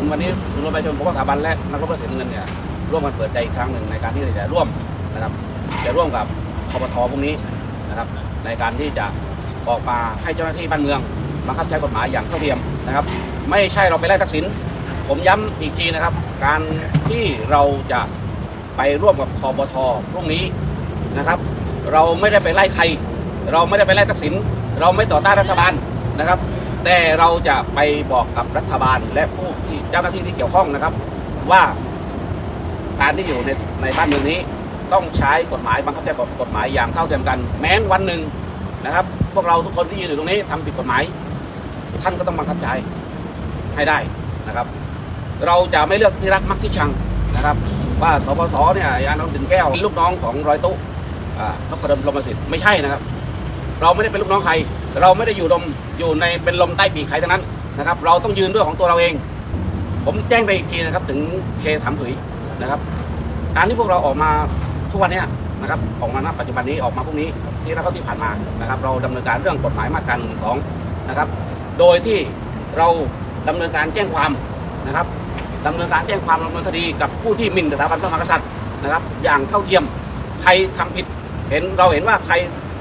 ผมวันนี้คุณรถประชาชนปกป้องสถาบันและนักรบเพื่อเสียเงินเนี่ยร่วมกันเปิดใจอีกครั้งหนึ่งในการที่จะร่วมนะครับจะร่วมกับคอปทพวกนี้นะครับ ในการที่จะออกมาให้เจ้าหน้าที่บ้านเมืองบังคับใช้กฎหมายอย่างเท่าเทียมนะครับ ไม่ใช่เราไปไล่ทักษิณผมย้ำอีกทีนะครับ การที่เราจะไปร่วมกับคอปทพรุ่งนี้นะครับ เราไม่ได้ไปไล่ใคร เราไม่ได้ไปไล่ทักษิณเราไม่ต่อต้านรัฐบาลนะครับ แต่เราจะไปบอกกับรัฐบาลและผู้ที่เจ้าหน้าที่ที่เกี่ยวข้องนะครับ ว่าการที่อยู่ในในบ้านเมืองนี้ ต้องใช้กฎหมายบังคับใช้กฎหมายอย่างเท่าเทียมกัน แม้นวันหนึ่งนะครับ พวกเราทุกคนที่ยืนอยู่ตรงนี้ทำผิดกฎหมาย ท่านก็ต้องบังคับใช้ให้ได้นะครับ เราจะไม่เลือกที่รักมักที่ชังนะครับ ว่าสปสเนี่ยยาน้องถึงแก้ว ลูกน้องของร้อยตุ๊อ่านพดลลมสิทธิ์ไม่ใช่นะครับ เราไม่ได้เป็นลูกน้องใคร เราไม่ได้อยู่ลมอยู่ในเป็นลมใต้ปีกใครทั้งนั้นนะครับ เราต้องยืนด้วยของตัวเราเอง ผมแจ้งไปอีกทีนะครับ ถึงเคสามถุยนะครับ การที่พวกเราออกมาทุกวันนี้นะครับ ออกมาณปัจจุบันนี้ออกมาพรุ่งนี้ที่แล้วก็ที่ผ่านมานะครับ เราดำเนินการเรื่องกฎหมายมาตราหนึ่งสองนะครับ โดยที่เราดำเนินการแจ้งความนะครับดำเนินการแจ้งความดำเนินคดีกับผู้ที่หมิ่นสถาบันพระมหากษัตริย์นะครับ อย่างเท่าเทียมใครทำผิดเห็นเราเห็นว่าใคร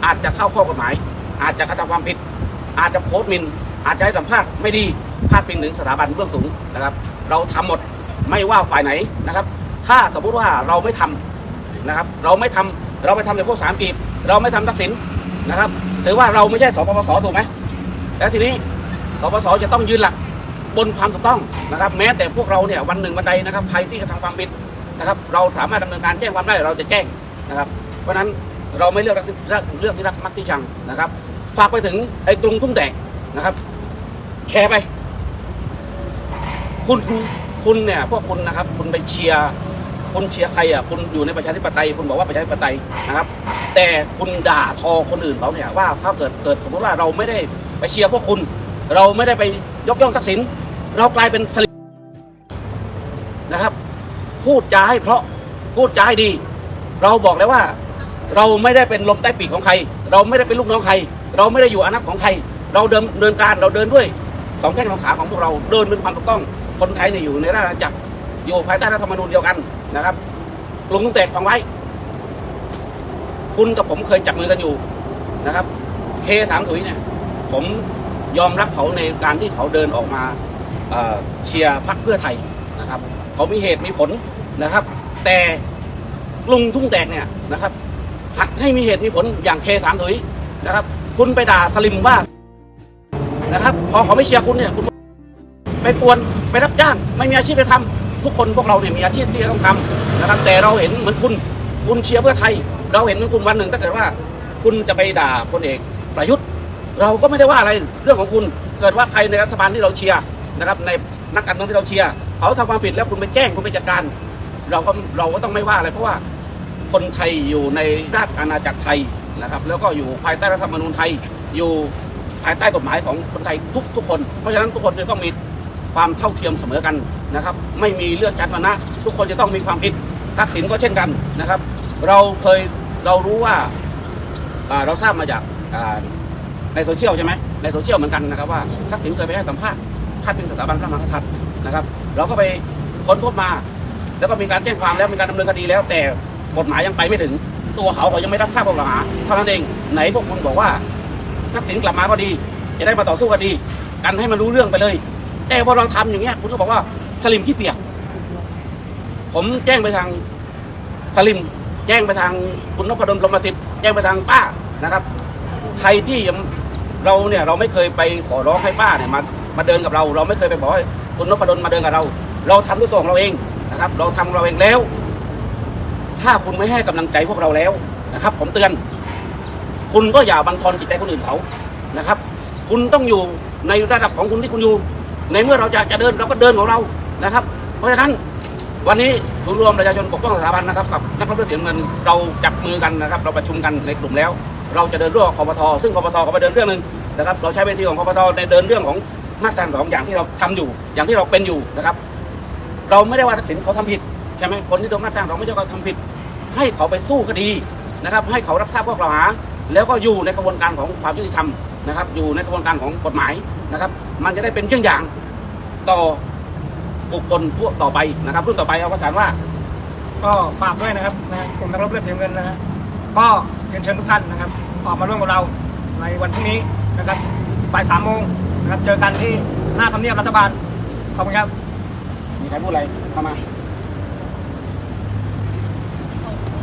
อาจจะเข้าข้อกฎหมาย อาจจะกระทำความผิด อาจจะโพสต์มิน อาจจะให้สัมภาษณ์ไม่ดีพาดพิงถึงสถาบันเบื้องสูงนะครับ เราทำหมดไม่ว่าฝ่ายไหนนะครับ ถ้าสมมุติว่าเราไม่ทำนะครับ เราไม่ทำเราไม่ทำในพวกสามปีบเราไม่ทำทักษิณนะครับถือว่าเราไม่ใช่สปปสถูกไหมแล้วทีนี้สปสจะต้องยืนหลักบนความถูกต้องนะครับ แม้แต่พวกเราเนี่ยวันหนึ่งวันใดนะครับใครที่กระทำความผิดนะครับ เราสามารถดำเนินการแจ้งความได้เราจะแจ้งนะครับ เพราะฉะนั้น เราไม่เลือกรักเลือกที่รักมักที่ชังนะครับฝากไปถึงไอ้กรุงทุ่งแดงนะครับ แชร์ไป คุณคุณคุณเนี่ยพวกคุณนะครับ คุณไปเชียร์คุณเชียร์ใครอะคุณอยู่ในประชาธิปไตยคุณบอกว่าประชาธิปไตยนะครับ แต่คุณด่าทอคนอื่นเขาเนี่ยว่าถ้าเกิดเกิดสมมติว่าเราไม่ได้ไปเชียร์พวกคุณ เราไม่ได้ไปยกย่องทักษิณเรากลายเป็นสลิมนะครับ พูดจาให้เพราะพูดจาให้ดี เราบอกแล้วว่า เราไม่ได้เป็นลมใต้ปีกของใคร เราไม่ได้เป็นลูกน้องใคร เราไม่ได้อยู่อานัตของใคร เราเดินเดินการเราเดินด้วยสองแข้งสองขาของพวกเราเดินด้วยความถูกต้อง คนไทยเนี่ยอยู่ในราชอาณาจักรอยู่ภายใต้รัฐธรรมนูญเดียวกันนะครับลุงลุงแตกฟังไว้ คุณกับผมเคยจับมือกันอยู่นะครับ เคถามถุยเนี่ย ผมยอมรับเขาในการที่เขาเดินออกมาเเชียร์พรรคเพื่อไทยนะครับ เขามีเหตุมีผลนะครับ แต่ลุงทุ่งแตกเนี่ยนะครับ หักให้มีเหตุมีผลอย่างเคสามถุยนะครับ คุณไปด่าสลิมว่านะครับ พอเขาไม่เชียร์คุณเนี่ยคุณไปปวนไปรับจ้างไม่มีอาชีพจะทำทุกคนพวกเราเนี่ยมีอาชีพที่ต้องทำนะครับ แต่เราเห็นเหมือนคุณคุณเชียร์เพื่อไทย เราเห็นเหมือนคุณวันหนึ่งถ้าเกิดว่า คุณจะไปด่าพลเอกประยุทธ์ เราก็ไม่ได้ว่าอะไรเรื่องของคุณเกิดว่าใครในรัฐบาลที่เราเชียร์นะครับ ในนักการเมืองที่เราเชียร์เขาทำความผิดแล้วคุณไปแจ้งคุณไปจัดการ เราก็เราก็ต้องไม่ว่าอะไรเพราะว่า คนไทยอยู่ในราชอาณาจักรไทยนะครับ แล้วก็อยู่ภายใต้รัฐธรรมนูญไทย อยู่ภายใต้กฎหมายของคนไทยทุกทุกคน เพราะฉะนั้นทุกคนจะต้องมีความเท่าเทียมเสมอกันนะครับ ไม่มีเลือกจัดวรรณะทุกคนจะต้องมีความผิดทักษิณก็เช่นกันนะครับ เราเคยเรารู้ว่าเราทราบมาจากในโซเชียลใช่ไหมในโซเชียลเหมือนกันนะครับว่าทักษิณเคยไปให้สัมภาษณ์พาดพิงสถาบันพระมหากษัตริย์นะครับ เราก็ไปค้นพบมา แล้วก็มีการแจ้งความแล้วมีการดำเนินคดีแล้วแต่ กฎหมายยังไปไม่ถึง ตัวเขาเขายังไม่รับทราบข้อกล่าวหาเท่านั้นเองไหนพวกคุณบอกว่าทักษิณกลับมาก็ดี จะได้มาต่อสู้คดี กันให้มันรู้เรื่องไปเลย แต่พอเราทำอย่างเงี้ยคุณก็บอกว่าสลิมขี้เปียก ผมแจ้งไปทางสลิม แจ้งไปทางคุณนพดลพรหมสิทธิ์แจ้งไปทางป้านะครับใครที่เราเนี่ยเราไม่เคยไปขอร้องให้ป้าเนี่ยมามาเดินกับเรา เราไม่เคยไปบอกให้คุณนพดลมาเดินกับเรา เราทำด้วยตัวของเราเองนะครับ เราทำของเราเองแล้ว ถ้าคุณไม่ให้กำลังใจพวกเราแล้วนะครับ ผมเตือน คุณก็อย่าบังทอนจิตใจคนอื่นเขานะครับ คุณต้องอยู่ในระดับของคุณที่คุณอยู่ ในเมื่อเราจะจะเดินเราก็เดินของเรานะครับ เพราะฉะนั้นวันนี้ศูนย์รวมประชาชนปกป้องสถาบันนะครับกับนักรบเพื่อเสียงเงินเราจับมือกันนะครับ เราประชุมกันในกลุ่มแล้ว เราจะเดินเรื่องของคอปทซึ่งคอปทก็ไปเดินเรื่องหนึ่งนะครับ เราใช้เวทีของคอปทในเดินเรื่องของมาตราสองอย่างที่เราทำอยู่ อย่างที่เราเป็นอยู่นะครับ เราไม่ได้ว่าทักษิณเขาทำผิด ใช่ไหมคนที่โดนมาตราสองไม่ใช่เขาทำผิด ให้เขาไปสู้คดีนะครับ ให้เขารับทราบข้อกล่าวหา แล้วก็อยู่ในกระบวนการของความยุติธรรมนะครับ อยู่ในกระบวนการของกฎหมายนะครับ มันจะได้เป็นเชื่องอย่างต่อบุคคลพวกต่อไปนะครับรุ่นต่อไปเอาประสานว่า ก็ฝากด้วยนะครับนะกลุ่มนักรบเลือดเสียเงินนะฮะก็เชิญเชิญทุกท่านนะครับ ออกมาร่วมกับเราในวันพรุ่งนี้นะครับบ่ายสามโมงนะครับ เจอกันที่หน้าทำเนียบรัฐบาลขอบคุณครับ มีใครพูดอะไรเข้ามา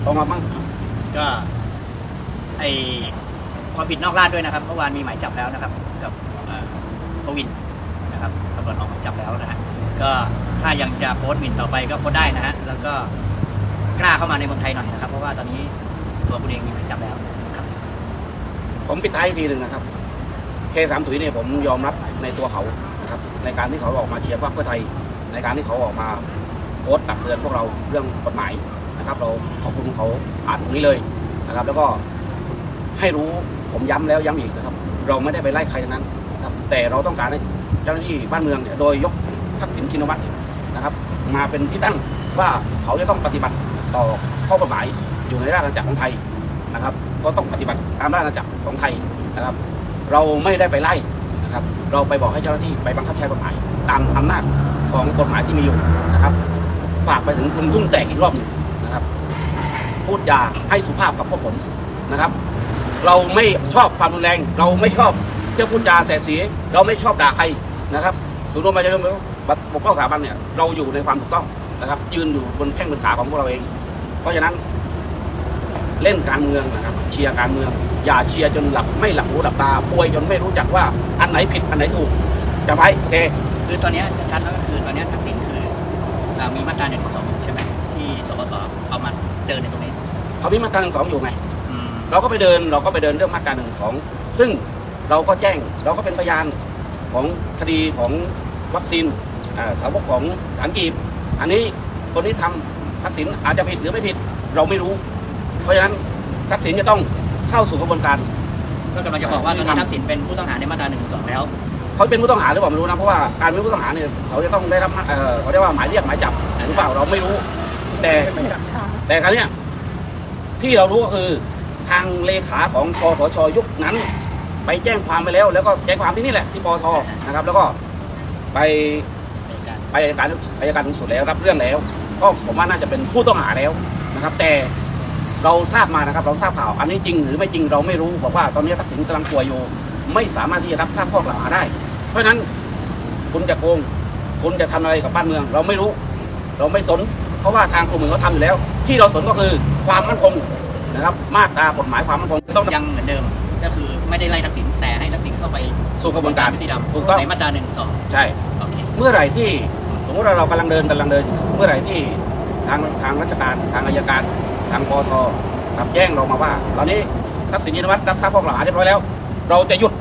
ตรงมาบ้างก็ ไอความผิดนอกราชด้วยนะครับเมื่อวานมีหมายจับแล้วนะครับ กับเอ่อปวินนะครับตำรวจออกหมายจับแล้วนะฮะก็ถ้ายังจะโพสต์หมิ่นต่อไปก็โพสต์ได้นะฮะแล้วก็กล้าเข้ามาในเมืองไทยหน่อยนะครับ เพราะว่าตอนนี้ตัวคุณเองมีหมายจับแล้วครับ ผมปิดท้ายอีกทีหนึ่งนะครับเคสามถุยเนี่ยผมยอมรับในตัวเขานะครับ ในการที่เขาออกมาเชียร์พรรคเพื่อไทย ในการที่เขาออกมาโพสต์ตักเตือนพวกเราเรื่องกฎหมาย นะครับเราขอบคุณเขาอ่านตรงนี้เลยนะครับ แล้วก็ให้รู้ผมย้ำแล้วย้ำอีกนะครับ เราไม่ได้ไปไล่ใครทั้งนั้นนะครับ แต่เราต้องการให้เจ้าหน้าที่บ้านเมืองเนี่ยโดยยกทักษิณชินวัตรนะครับ มาเป็นที่ตั้งว่าเขาจะต้องปฏิบัติต่อข้อกฎหมายอยู่ในราชอาณาจักรของไทยนะครับ ก็ต้องปฏิบัติตามราชอาณาจักรของไทยนะครับ เราไม่ได้ไปไล่นะครับ เราไปบอกให้เจ้าหน้าที่ไปบังคับใช้กฎหมายตามอำนาจของกฎหมายที่มีอยู่นะครับฝากไปถึงลุงทุ่งแตกอีกรอบหนึ่ง พูดจาให้สุภาพกับพวกผมนะครับ เราไม่ชอบความรุนแรง เราไม่ชอบเที่ยวพูดจาแสเสียเราไม่ชอบด่าใครนะครับศูนย์รวมประชาชนปกป้องสถาบันเนี่ยเราอยู่ในความถูกต้องนะครับ ยืนอยู่บนแข้งบนขาของพวกเราเอง เพราะฉะนั้น เล่นการเมืองนะครับ เชียร์การเมือง อย่าเชียร์จนหลับไม่หลับหูหลับตาป่วยจนไม่รู้จักว่าอันไหนผิดอันไหนถูกจะไปโอเคคือตอนนี้ชัดๆแล้วก็คือตอนนี้ทักษิณคือมีมาตราหนึ่งสองใช่ไหมที่สปสเอามา เดินในตรงนี้เขามีมาตราหนึ่งสองอยู่ไงอืมเราก็ไปเดินเราก็ไปเดินเรื่องมาตราหนึ่งสองซึ่งเราก็แจ้งเราก็เป็นพยานของคดีของวัคซีนอ่าสาวกของสารกีบ อันนี้คนที่ทำทักษิณอาจจะผิดหรือไม่ผิดเราไม่รู้ เพราะฉะนั้นทักษิณจะต้องเข้าสู่กระบวนการ ก็กำลังจะบอกว่าตอนนี้ทักษิณเป็นผู้ต้องหาในมาตราหนึ่งสองแล้ว เขาเป็นผู้ต้องหาหรือเปล่าไม่รู้นะเพราะว่าการเป็นผู้ต้องหาเนี่ยเขาจะต้องได้รับเอ่อเขาเรียกว่าหมายเรียกหมายจับหรือเปล่าเราไม่รู้ แต่ แต่ครั้งนี้ยที่เรารู้ก็คือทางเลขาของคอสชยุคนั้น ไปแจ้งความไปแล้ว แล้วก็แจ้งความที่นี่แหละที่ปอทนะครับ แล้วก็ไปไปอัยการอัยการสูงสุดแล้วรับเรื่องแล้ว ก็ผมว่าน่าจะเป็นผู้ต้องหาแล้วนะครับ แต่เราทราบมานะครับ เราทราบข่าว อันนี้จริงหรือไม่จริงเราไม่รู้บอกว่าตอนนี้ทักษิณกำลังป่วยอยู่ไม่สามารถที่จะรับทราบข้อกล่าวหาได้ เพราะฉะนั้นคุณจะโกงคุณจะทำอะไรกับบ้านเมือง เราไม่รู้ เราไม่สน เพราะว่าทางกลุ่มอื่นเขาทำอยู่แล้ว ที่เราสนก็คือความมั่นคงนะครับมาตรากฎหมายความมั่นคงต้องยังเหมือนเดิม ก็คือไม่ได้ไล่ทักษิณแต่ให้ทักษิณเข้าไปสู่กระบวนการยุติธรรมถูกต้องในมาตราหนึ่งสองใช่โอเคเมื่อไหร่ที่สมมติว่าเรากำลังเดินกำลังเดินอยู่เมื่อไหร่ที่ทางทางราชการทางอายการ ทางปอทรับแจ้งเรามาว่า ตอนนี้ทักษิณชินวัตรรับทราบข้อกล่าวหาเรียบร้อยแล้ว เราจะหยุด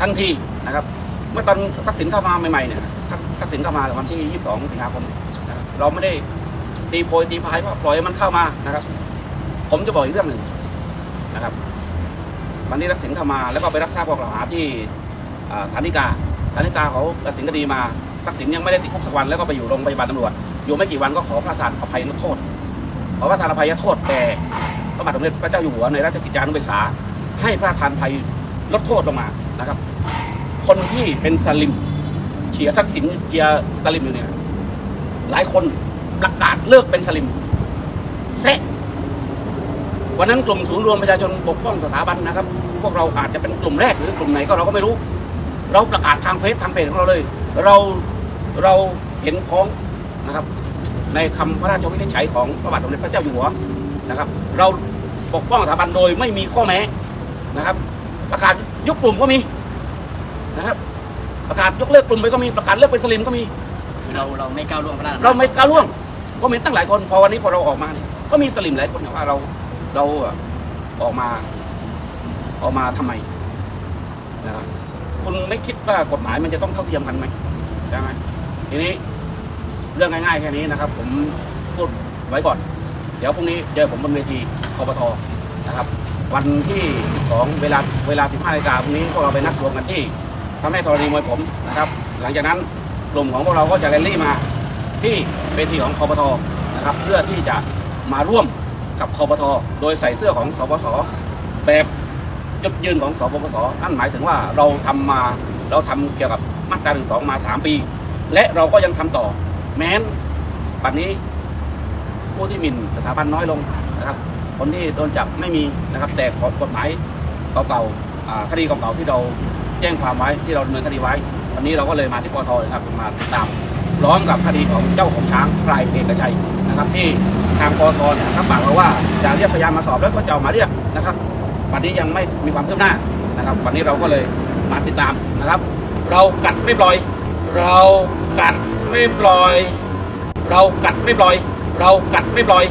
ทันทีนะครับ เมื่อตอนทักษิณเข้ามาใหม่ๆเนี่ยทักทักษิณเข้ามาวันที่ 22 สิงหาคมนะครับเราไม่ได้ ตีโพยตีพายว่าปล่อยมันเข้ามานะครับ ผมจะบอกอีกเรื่องหนึ่งนะครับ วันนี้ทักษิณเข้ามาแล้วก็ไปรับทราบข้อกล่าวหาที่อ่าสานิกาสานิกาเขาตัดสินคดีมาทักษิณยังไม่ได้ติดคุกสักวันแล้วก็ไปอยู่โรงพยาบาลตำรวจอยู่ไม่กี่วันก็ขอพระทานอภัยโทษขอพระทานอภัยโทษแต่พระบาทสมเด็จพระเจ้าอยู่หัวในราชกิจจานุเบกษา ให้พระทานอภัยลดโทษลงมานะครับ คนที่เป็นสลิมเชียร์ทักษิณเชียรสลิมอยู่เนี่ยหลายคน ประกาศเลิกเป็นสลิมเซะวันนั้นกลุ่มศูนย์รวมประชาชนปกป้องสถาบันนะครับ พวกเราอาจจะเป็นกลุ่มแรกหรือกลุ่มไหนก็เราก็ไม่รู้ เราประกาศทางเฟซทางเพจของเราเลย เราเราเห็นพ้องนะครับ ในคำพระราชวินิจฉัยของพระบาทสมเด็จพระเจ้าอยู่หัวนะครับ เราปกป้องสถาบันโดยไม่มีข้อแม้นะครับ ประกาศยุบกลุ่มก็มีนะครับ ประกาศยกเลิกกลุ่มไปก็มีประกาศเลิกเป็นสลิมก็มีคือเราเราไม่ก้าวล่วงพระราชอำนจเราไม่ก้าวล่วง ก็มีตั้งหลายคนพอวันนี้พอเราออกมาเนี่ยก็มีสลิมหลายคนเนี่ยว่าเราเราออกมา ออกมาทำไมนะครับคุณไม่คิดว่ากฎหมายมันจะต้องเท่าเทียมกันไหมใช่ไหมทีนี้เรื่องง่ายๆแค่นี้นะครับ ผมพูดไว้ก่อน เดี๋ยวพรุ่งนี้เจอผมบนเวทีคอปทนะครับ วันที่12เวลาเวลา15นาฬิกาพรุ่งนี้พวกเราไปนัดรวมกันที่พระแม่ธรณีมวยผมนะครับ หลังจากนั้นกลุ่มของพวกเราก็จะแรลลี่มา ที่เวทีของคอปทนะครับเพื่อที่จะมาร่วมกับคอปทโดยใส่เสื้อของสปสแบบจุดยืนของสปสนั่นหมายถึงว่าเราทำมาเราทำเกี่ยวกับมาตราหนึ่งสองมาสามปี และเราก็ยังทำต่อ แม้นปัจจุบันนี้ผู้ที่หมิ่นสถาบันน้อยลงนะครับ คนที่โดนจับไม่มีนะครับแต่กฎหมายเก่าๆคดีเก่าๆที่เราแจ้งความไว้ที่เราดำเนินคดีไว้ วันนี้เราก็เลยมาที่ปทนะครับมาติดตาม ร้อมกับคดีของเจ้าของช้างพลายเอกชัยนะครับ ที่ทางปทนะครับบอกเราว่าจะเรียกพยานมาสอบแล้วก็จะเอามาเรียกนะครับวันนี้ยังไม่มีความคืบหน้านะครับ วันนี้เราก็เลยมาติดตามนะครับ เรากัดไม่ปล่อย เรากัดไม่ปล่อย เรากัดไม่ปล่อย เรากัดไม่ปล่อย